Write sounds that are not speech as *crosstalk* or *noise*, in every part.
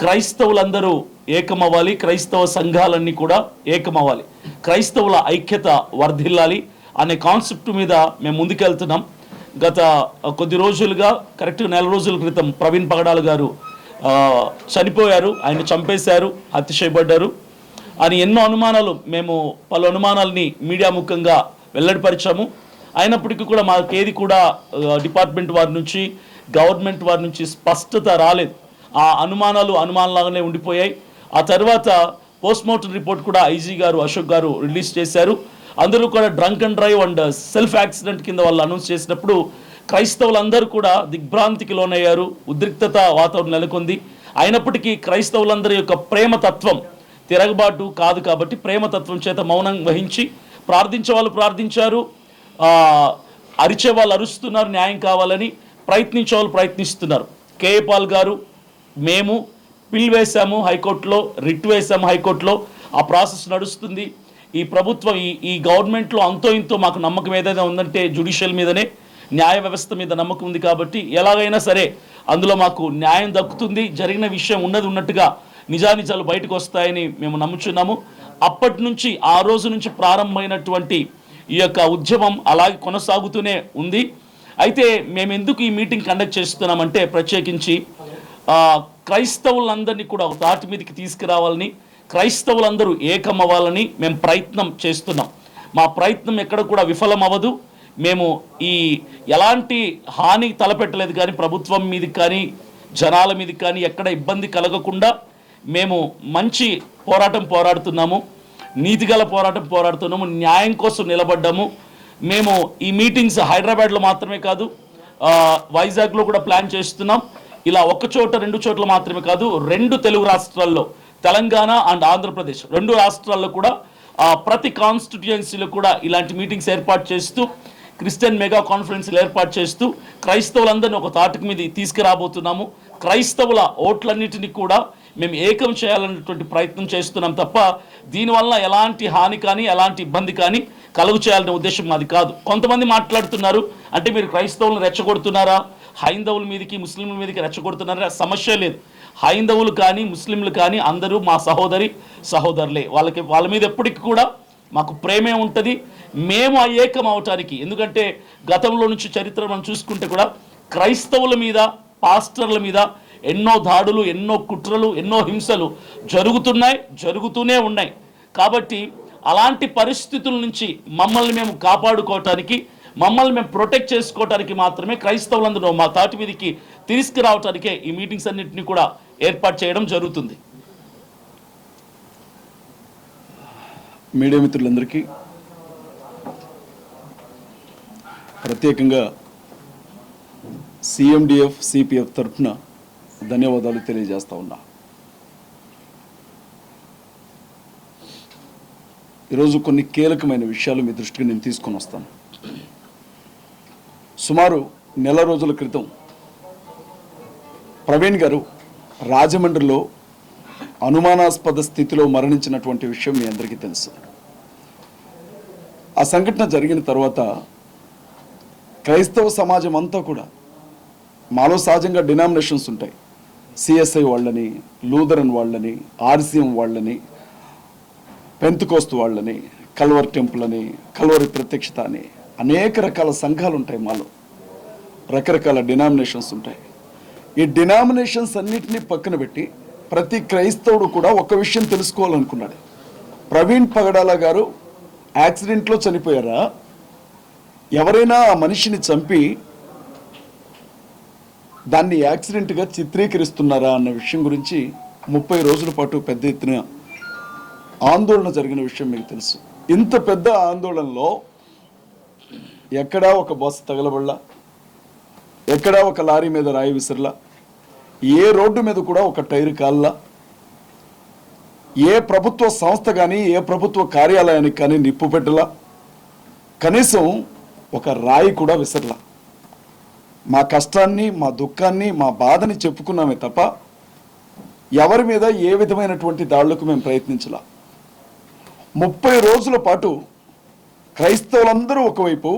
క్రైస్తవులందరూ ఏకమవ్వాలి క్రైస్తవ సంఘాలన్నీ కూడా ఏకమవ్వాలి. క్రైస్తవుల ఐక్యత వర్ధిల్లాలి అనే కాన్సెప్ట్ మీద మేము ముందుకెళ్తున్నాం. గత కొద్ది రోజులుగా కరెక్ట్గా నెల రోజుల క్రితం ప్రవీణ్ పగడాలు గారు చనిపోయారు. ఆయన చంపేశారు హత్య చేయబడ్డారు. అని ఎన్నో అనుమానాలు మేము పలు అనుమానాలని మీడియా ముఖంగా వెల్లడిపరిచాము. అయినప్పటికీ కూడా మాకు ఏది కూడా డిపార్ట్మెంట్ వారి నుంచి గవర్నమెంట్ వారి నుంచి స్పష్టత రాలేదు. ఆ అనుమానాలు అనుమానాలుగానే ఉండిపోయాయి. ఆ తర్వాత పోస్ట్మార్టం రిపోర్ట్ కూడా ఐజీ గారు అశోక్ గారు రిలీజ్ చేశారు. అందరూ కూడా drunk and drive and self accident కింద వాళ్ళు అనౌన్స్ చేసినప్పుడు క్రైస్తవులందరూ కూడా దిగ్భ్రాంతికి లోనయ్యారు. ఉద్రిక్తత వాతావరణం నెలకొంది. అయినప్పటికీ క్రైస్తవులందరి యొక్క ప్రేమతత్వం తిరగబాటు కాదు కాబట్టి ప్రేమతత్వం చేత మౌనం వహించి ప్రార్థించే వాళ్ళు ప్రార్థించారు. అరిచే వాళ్ళు అరుస్తున్నారు న్యాయం కావాలని ప్రయత్నించే వాళ్ళు ప్రయత్నిస్తున్నారు. కేఏ పాల్ గారు మేము పిల్ వేశాము హైకోర్టులో రిట్ వేశాము హైకోర్టులో. ఆ ప్రాసెస్ నడుస్తుంది. ఈ ప్రభుత్వం ఈ ఈ గవర్నమెంట్లో అంతో ఇంతో మాకు నమ్మకం ఏదైనా ఉందంటే జుడిషియల్ మీదనే న్యాయ వ్యవస్థ మీద నమ్మకం ఉంది కాబట్టి ఎలాగైనా సరే అందులో మాకు న్యాయం దక్కుతుంది. జరిగిన విషయం ఉన్నది ఉన్నట్టుగా నిజానిజాలు బయటకు వస్తాయని మేము నమ్ముచున్నాము. అప్పటి నుంచి ఆ రోజు నుంచి ప్రారంభమైనటువంటి ఈ యొక్క ఉద్యమం అలాగే కొనసాగుతూనే ఉంది. అయితే మేము ఎందుకు ఈ మీటింగ్ కండక్ట్ చేస్తున్నామంటే ప్రత్యేకించి క్రైస్తవులందరినీ కూడా ఒక తాటి మీదకి తీసుకురావాలని క్రైస్తవులందరూ ఏకమవ్వాలని మేము ప్రయత్నం చేస్తున్నాం. మా ప్రయత్నం ఎక్కడ కూడా విఫలం అవ్వదు మేము ఈ ఎలాంటి హాని తలపెట్టలేదు కానీ ప్రభుత్వం మీద కానీ జనాల మీద కానీ ఎక్కడ ఇబ్బంది కలగకుండా మేము మంచి పోరాటం పోరాడుతున్నాము. నీతిగల పోరాటం పోరాడుతున్నాము. న్యాయం కోసం నిలబడ్డాము. మేము ఈ మీటింగ్స్ హైదరాబాద్లో మాత్రమే కాదు వైజాగ్లో కూడా ప్లాన్ చేస్తున్నాం. ఇలా ఒక చోట రెండు చోట్ల మాత్రమే కాదు రెండు తెలుగు రాష్ట్రాల్లో తెలంగాణ అండ్ ఆంధ్రప్రదేశ్. రెండు రాష్ట్రాల్లో కూడా ప్రతి కాన్స్టిట్యుయెన్సీలో కూడా ఇలాంటి మీటింగ్స్ ఏర్పాటు చేస్తూ క్రిస్టియన్ మెగా కాన్ఫరెన్స్లు ఏర్పాటు చేస్తూ క్రైస్తవులందరినీ ఒక తాటికి మీద తీసుకురాబోతున్నాము. క్రైస్తవుల ఓట్లన్నిటిని కూడా మేము ఏకం చేయాలన్నటువంటి ప్రయత్నం చేస్తున్నాం తప్ప దీనివల్ల ఎలాంటి హాని కానీ ఎలాంటి ఇబ్బంది కానీ కలుగు చేయాలనే ఉద్దేశం మాది కాదు. కొంతమంది మాట్లాడుతున్నారు అంటే మీరు క్రైస్తవులను రెచ్చగొడుతున్నారా? హైందవుల మీదకి ముస్లింల మీదకి రెచ్చగొడుతున్నారా సమస్య లేదు. హైందవులు కానీ ముస్లింలు కానీ అందరూ మా సహోదరి సహోదరులే. వాళ్ళకి వాళ్ళ మీద ఎప్పటికీ కూడా మాకు ప్రేమే ఉంటుంది. మేము ఆ ఏకం అవటానికి. ఎందుకంటే గతంలో నుంచి చరిత్ర మనం చూసుకుంటే కూడా క్రైస్తవుల మీద పాస్టర్ల మీద ఎన్నో దాడులు ఎన్నో కుట్రలు ఎన్నో హింసలు జరుగుతున్నాయి జరుగుతూనే ఉన్నాయి. కాబట్టి అలాంటి పరిస్థితుల నుంచి మమ్మల్ని మేము కాపాడుకోవటానికి మమ్మల్ని మేము ప్రొటెక్ట్ చేసుకోవటానికి మాత్రమే క్రైస్తవులందరూ మా తాటి మీదకి తీసుకురావటానికే ఈ మీటింగ్స్ అన్నింటినీ కూడా ఏర్పాటు చేయడం జరుగుతుంది. మీడియా మిత్రులందరికీ ప్రత్యేకంగా సిఎండిఎఫ్ సిపిఎఫ్ తరఫున ధన్యవాదాలు తెలియజేస్తా ఉన్నా. ఈరోజు కొన్ని కీలకమైన విషయాలు మీ దృష్టికి నేను తీసుకొని వస్తాను. సుమారు నెల రోజుల క్రితం ప్రవీణ్ గారు రాజమండ్రిలో అనుమానాస్పద స్థితిలో మరణించినటువంటి విషయం మీ అందరికీ తెలుసు. ఆ సంఘటన జరిగిన తర్వాత క్రైస్తవ సమాజం అంతా కూడా మాలో సహజంగా డినామినేషన్స్ ఉంటాయి. సిఎస్ఐ వాళ్ళని లూథరన్ వాళ్ళని ఆర్సిఎం వాళ్ళని పెంతుకోస్తు వాళ్ళని కల్వర్ టెంపుల్ అని కల్వరి ప్రత్యక్షత అని అనేక రకాల సంఘాలు ఉంటాయి మాలో. రకరకాల డినామినేషన్స్ ఉంటాయి. ఈ డినామినేషన్స్ అన్నిటినీ పక్కన పెట్టి ప్రతి క్రైస్తవుడు కూడా ఒక విషయం తెలుసుకోవాలనుకున్నాడు. ప్రవీణ్ పగడాల గారు యాక్సిడెంట్లో చనిపోయారా? ఎవరైనా ఆ మనిషిని చంపి దాన్ని యాక్సిడెంట్గా చిత్రీకరిస్తున్నారా అన్న విషయం గురించి ముప్పై రోజుల పాటు పెద్ద ఎత్తున ఆందోళన జరిగిన విషయం మీకు తెలుసు. ఇంత పెద్ద ఆందోళనలో ఎక్కడా ఒక బస్సు తగలబడలా? ఎక్కడా ఒక లారీ మీద రాయి విసిరలా? ఏ రోడ్డు మీద కూడా ఒక టైర్ కాల్లా? ఏ ప్రభుత్వ సంస్థ కానీ ఏ ప్రభుత్వ కార్యాలయానికి కానీ నిప్పు పెట్టలా? కనీసం ఒక రాయి కూడా విసరలా? మా కష్టాన్ని మా దుఃఖాన్ని మా బాధని చెప్పుకున్నామే తప్ప ఎవరి మీద ఏ విధమైనటువంటి దాడులకు మేము ప్రయత్నించలా? ముప్పై రోజుల పాటు క్రైస్తవులందరూ ఒకవైపు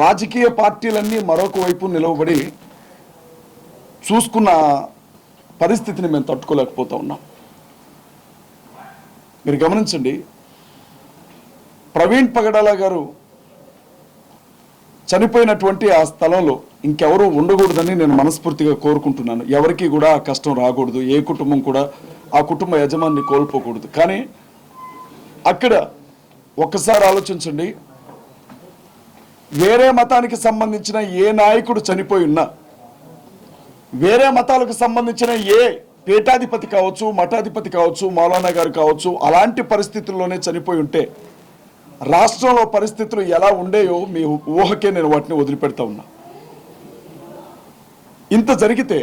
రాజకీయ పార్టీలన్నీ మరొక వైపు నిలవబడి చూసుకున్న పరిస్థితిని మేము తట్టుకోలేకపోతూ ఉన్నాం. మీరు గమనించండి ప్రవీణ్ పగడాల గారు చనిపోయినటువంటి ఆ స్థలంలో ఇంకెవరూ ఉండకూడదని నేను మనస్ఫూర్తిగా కోరుకుంటున్నాను. ఎవరికి కూడా ఆ కష్టం రాకూడదు. ఏ కుటుంబం కూడా ఆ కుటుంబ యజమాన్ని కోల్పోకూడదు. కానీ అక్కడ ఒక్కసారి ఆలోచించండి వేరే మతానికి సంబంధించిన ఏ నాయకుడు చనిపోయి ఉన్నా వేరే మతాలకు సంబంధించిన ఏ పీఠాధిపతి కావచ్చు మఠాధిపతి కావచ్చు మౌలానా గారు కావచ్చు అలాంటి పరిస్థితుల్లోనే చనిపోయి ఉంటే రాష్ట్రంలో పరిస్థితులు ఎలా ఉండేయో మీ ఊహకే నేను వాటిని వదిలిపెడతా ఉన్నా. ఇంత జరిగితే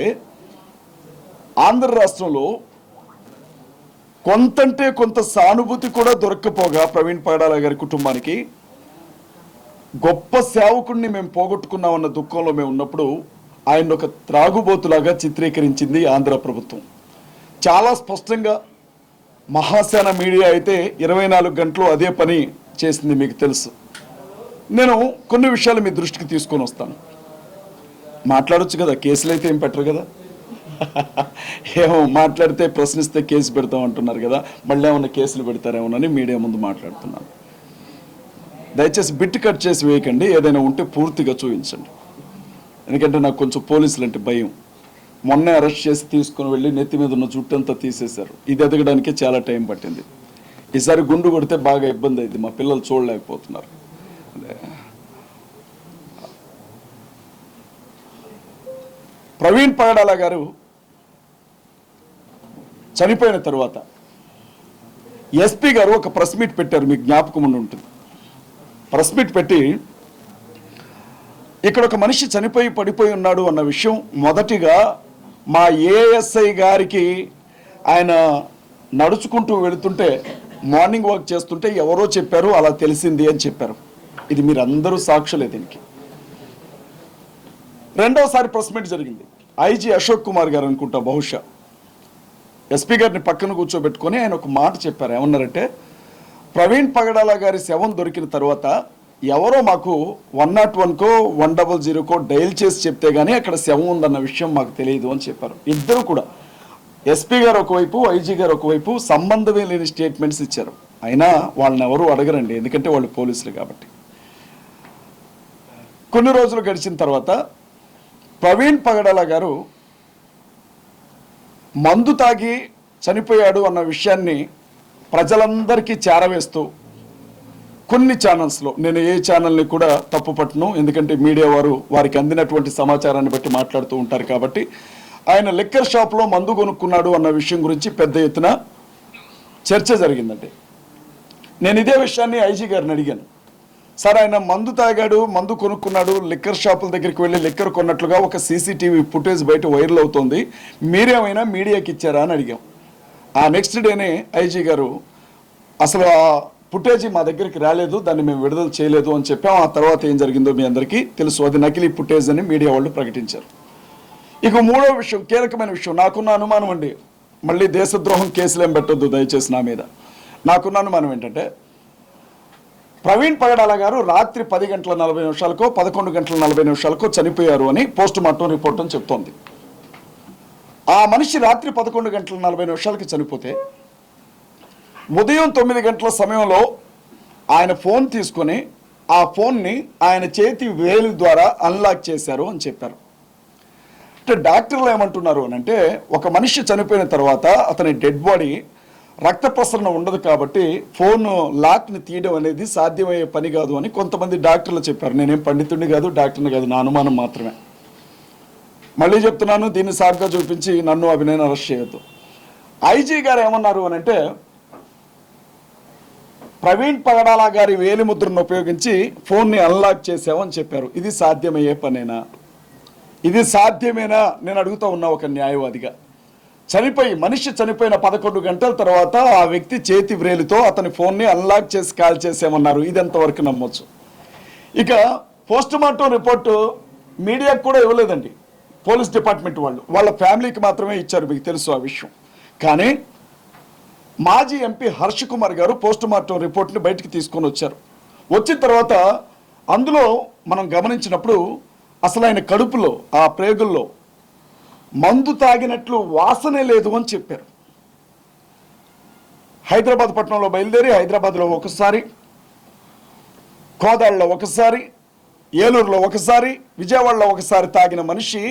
ఆంధ్ర రాష్ట్రంలో కొంతంటే కొంత సానుభూతి కూడా దొరక్కపోగా ప్రవీణ్ పాడాల గారి కుటుంబానికి గొప్ప సేవకుడిని మేము పోగొట్టుకున్నామన్న దుఃఖంలో మేము ఉన్నప్పుడు ఆయన ఒక త్రాగుబోతులాగా చిత్రీకరించింది ఆంధ్ర ప్రభుత్వం. చాలా స్పష్టంగా మహాసేన మీడియా అయితే ఇరవై నాలుగు గంటలు అదే పని చేసింది మీకు తెలుసు. నేను కొన్ని విషయాలు మీ దృష్టికి తీసుకొని వస్తాను. మాట్లాడచ్చు కదా కేసులు అయితే ఏం పెట్టరు కదా? *laughs* ఏమో మాట్లాడితే ప్రశ్నిస్తే కేసు పెడతాం అంటున్నారు కదా మళ్ళీ ఏమన్నా కేసులు పెడతారేమోనని మీడియా ముందు మాట్లాడుతున్నాను. దయచేసి బిట్ కట్ చేసి వేయకండి. ఏదైనా ఉంటే పూర్తిగా చూపించండి. ఎందుకంటే నాకు కొంచెం పోలీసులు అంటే భయం. మొన్నే అరెస్ట్ చేసి తీసుకుని వెళ్ళి నెత్తి మీద ఉన్న జుట్టంతా తీసేశారు. ఇది ఎదగడానికి చాలా టైం పట్టింది. ఈసారి గుండు కొడితే బాగా ఇబ్బంది అయింది. మా పిల్లలు చూడలేకపోతున్నారు. ప్రవీణ్ పగడాల గారు చనిపోయిన తర్వాత ఎస్పీ గారు ఒక ప్రెస్ మీట్ పెట్టారు. మీకు జ్ఞాపకం ఉండి ఉంటుంది. ప్రెస్ మీట్ పెట్టి ఇక్కడ ఒక మనిషి చనిపోయి పడిపోయి ఉన్నాడు అన్న విషయం మొదటిగా మా ఏఎస్ఐ గారికి ఆయన నడుచుకుంటూ వెళుతుంటే మార్నింగ్ వాక్ చేస్తుంటే ఎవరో చెప్పారు అలా తెలిసింది అని చెప్పారు. ఇది మీరందరూ సాక్షులే దీనికి. రెండవసారి ప్రెస్ మీట్ జరిగింది. ఐజీ అశోక్ కుమార్ గారు అనుకుంటా బహుశా. ఎస్పీ గారిని పక్కన కూర్చోబెట్టుకొని ఆయన ఒక మాట చెప్పారు. ఏమన్నారంటే ప్రవీణ్ పగడాల గారి శవం దొరికిన తర్వాత ఎవరో మాకు వన్ నాట్ వన్కో వన్ డబల్ జీరోకో డైల్ చేసి చెప్తే గానీ అక్కడ శవం ఉందన్న విషయం మాకు తెలియదు అని చెప్పారు. ఇద్దరు కూడా. ఎస్పీ గారు ఒకవైపు ఐజీ గారు ఒకవైపు సంబంధమే లేని స్టేట్మెంట్స్ ఇచ్చారు. అయినా వాళ్ళని ఎవరు అడగరండి ఎందుకంటే వాళ్ళు పోలీసులు కాబట్టి. కొన్ని రోజులు గడిచిన తర్వాత ప్రవీణ్ పగడాల గారు మందు తాగి చనిపోయాడు అన్న విషయాన్ని ప్రజలందరికీ చేరవేస్తూ కొన్ని ఛానల్స్లో నేను ఏ ఛానల్ని కూడా తప్పు పట్టను ఎందుకంటే మీడియా వారు వారికి అందినటువంటి సమాచారాన్ని బట్టి మాట్లాడుతూ ఉంటారు కాబట్టి ఆయన లిక్కర్ షాప్లో మందు కొనుక్కున్నాడు అన్న విషయం గురించి పెద్ద ఎత్తున చర్చ జరిగిందండి. నేను ఇదే విషయాన్ని ఐజీ గారిని అడిగాను. సార్ ఆయన మందు తాగాడు మందు కొనుక్కున్నాడు లిక్కర్ షాపుల దగ్గరికి వెళ్ళి లిక్కర్ కొన్నట్లుగా ఒక సీసీటీవీ ఫుటేజ్ బయట వైరల్ అవుతోంది. మీరేమైనా మీడియాకి ఇచ్చారా? అని అడిగాం. ఆ నెక్స్ట్ డేనే ఐజీ గారు అసలు ఆ ఫుటేజీ మా దగ్గరికి రాలేదు దాన్ని మేము విడుదల చేయలేదు అని చెప్పాం. ఆ తర్వాత ఏం జరిగిందో మీ అందరికీ తెలుసు. అది నకిలీ ఫుటేజ్ అని మీడియా వాళ్ళు ప్రకటించారు. ఇక మూడో విషయం కీలకమైన విషయం నాకున్న అనుమానం అండి. మళ్ళీ దేశద్రోహం కేసులు ఏం పెట్టొద్దు దయచేసి నా మీద. నాకున్న అనుమానం ఏంటంటే ప్రవీణ్ పగడాల గారు రాత్రి పది గంటల నలభై నిమిషాలకో పదకొండు గంటల నలభై నిమిషాలకో చనిపోయారు అని పోస్ట్ మార్టం రిపోర్ట్ అని చెప్తోంది. ఆ మనిషి రాత్రి పదకొండు గంటల నలభై నిమిషాలకి చనిపోతే ఉదయం తొమ్మిది గంటల సమయంలో ఆయన ఫోన్ తీసుకొని ఆ ఫోన్ని ఆయన చేతి వేలు ద్వారా అన్లాక్ చేశారు అని చెప్పారు. అంటే డాక్టర్లు ఏమంటున్నారు అని అంటే ఒక మనిషి చనిపోయిన తర్వాత అతని డెడ్ బాడీ రక్త ప్రసరణ ఉండదు కాబట్టి ఫోన్ లాక్ని తీయడం అనేది సాధ్యమయ్యే పని కాదు అని కొంతమంది డాక్టర్లు చెప్పారు. నేనేం పండితుడిని కాదు డాక్టర్ని కాదు నా అనుమానం మాత్రమే. మళ్ళీ చెప్తున్నాను దీన్ని సాగ్గా చూపించి నన్ను అభినయన అరెస్ట్ చేయొద్దు. ఐజీ గారు ఏమన్నారు అని అంటే ప్రవీణ్ పగడాల గారి వేలిముద్రను ఉపయోగించి ఫోన్ని అన్లాక్ చేసామని చెప్పారు. ఇది సాధ్యమయ్యే పనేనా? ఇది సాధ్యమేనా? నేను అడుగుతా ఉన్నా ఒక న్యాయవాదిగా. చనిపోయి మనిషి చనిపోయిన పదకొండు గంటల తర్వాత ఆ వ్యక్తి చేతి వ్రేలితో అతని ఫోన్ని అన్లాక్ చేసి కాల్ చేసామన్నారు ఇది ఎంతవరకు నమ్మొచ్చు? ఇక పోస్ట్ మార్టం రిపోర్టు మీడియాకు కూడా ఇవ్వలేదండి. పోలీస్ డిపార్ట్మెంట్ వాళ్ళు వాళ్ళ ఫ్యామిలీకి మాత్రమే ఇచ్చారు మీకు తెలుసు ఆ విషయం. కానీ మాజీ ఎంపీ హర్ష్ కుమార్ గారు పోస్ట్ మార్టం రిపోర్ట్ని బయటికి తీసుకొని వచ్చారు. వచ్చిన తర్వాత అందులో మనం గమనించినప్పుడు అసలు ఆయన కడుపులో ఆ ప్రేగుల్లో మందు తాగినట్లు వాసనే లేదు అని చెప్పారు. హైదరాబాద్ పట్టణంలో బయలుదేరి హైదరాబాద్లో ఒకసారి కోదాళ్ళలో ఒకసారి ఏలూరులో ఒకసారి విజయవాడలో ఒకసారి తాగిన మనిషి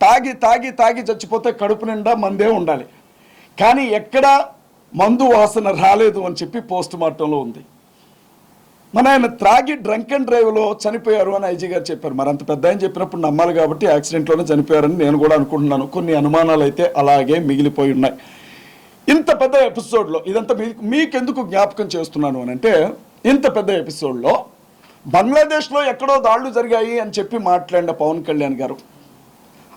తాగి తాగి తాగి చచ్చిపోతే కడుపు నిండా మందే ఉండాలి. కానీ ఎక్కడ మందు వాసన రాలేదు అని చెప్పి పోస్ట్ మార్టంలో ఉంది. మన ఆయన త్రాగి డ్రంక్ అండ్ డ్రైవ్లో చనిపోయారు అని ఐజీ గారు చెప్పారు. మరి అంత పెద్ద అని చెప్పినప్పుడు నమ్మాలి కాబట్టి యాక్సిడెంట్లోనే చనిపోయారని నేను కూడా అనుకుంటున్నాను. కొన్ని అనుమానాలు అయితే అలాగే మిగిలిపోయి ఉన్నాయి. ఇంత పెద్ద ఎపిసోడ్లో ఇదంతా మీకు మీకెందుకు జ్ఞాపకం చేస్తున్నాను అని అంటే ఇంత పెద్ద ఎపిసోడ్లో బంగ్లాదేశ్లో ఎక్కడో దాడులు జరిగాయి అని చెప్పి మాట్లాడిన పవన్ కళ్యాణ్ గారు.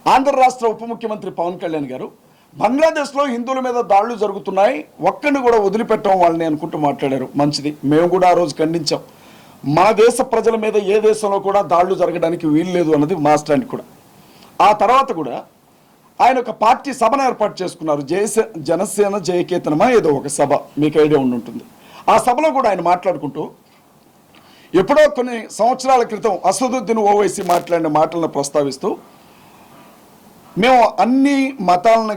ఆంధ్ర రాష్ట్ర ఉప ముఖ్యమంత్రి పవన్ కళ్యాణ్ గారు బంగ్లాదేశ్లో హిందువుల మీద దాడులు జరుగుతున్నాయి ఒక్కడిని కూడా వదిలిపెట్టడం వాళ్ళని అనుకుంటూ మాట్లాడారు. మంచిది. మేము కూడా ఆ రోజు ఖండించాం. మా దేశ ప్రజల మీద ఏ దేశంలో కూడా దాడులు జరగడానికి వీల్లేదు అన్నది మా స్టాండ్ కూడా. ఆ తర్వాత కూడా ఆయన ఒక పార్టీ సభను ఏర్పాటు చేసుకున్నారు. జయసే జనసేన జయకేతనమా ఏదో ఒక సభ. మీకు ఐడియా ఉండి ఉంటుంది ఆ సభలో కూడా ఆయన మాట్లాడుకుంటూ ఎప్పుడో కొన్ని సంవత్సరాల క్రితం అసదుద్దీన్ ఓవైసీ మాట్లాడిన మాటలను ప్రస్తావిస్తూ మేము అన్ని మతాలను